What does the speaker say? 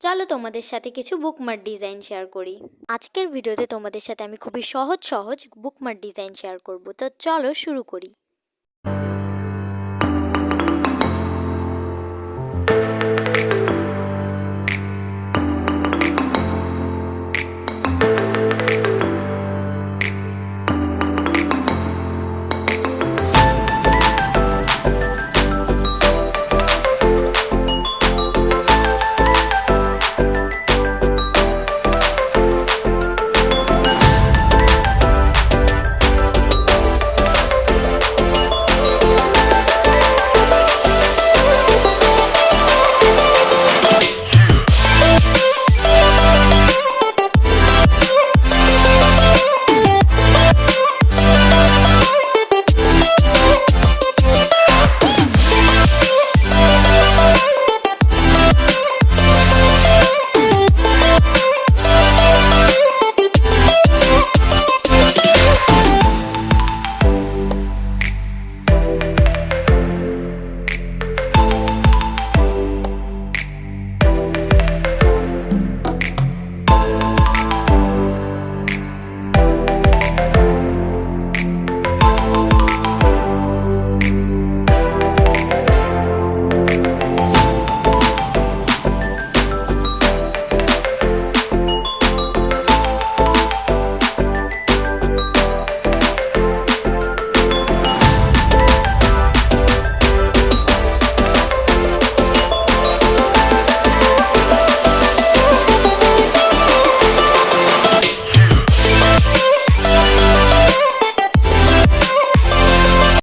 চলো তোমাদের সাথে কিছু বুকমার্ক ডিজাইন শেয়ার করি। আজকের ভিডিওতে তোমাদের সাথে আমি খুবই সহজ সহজ বুকমার্ক ডিজাইন শেয়ার করব। তো চলো শুরু করি।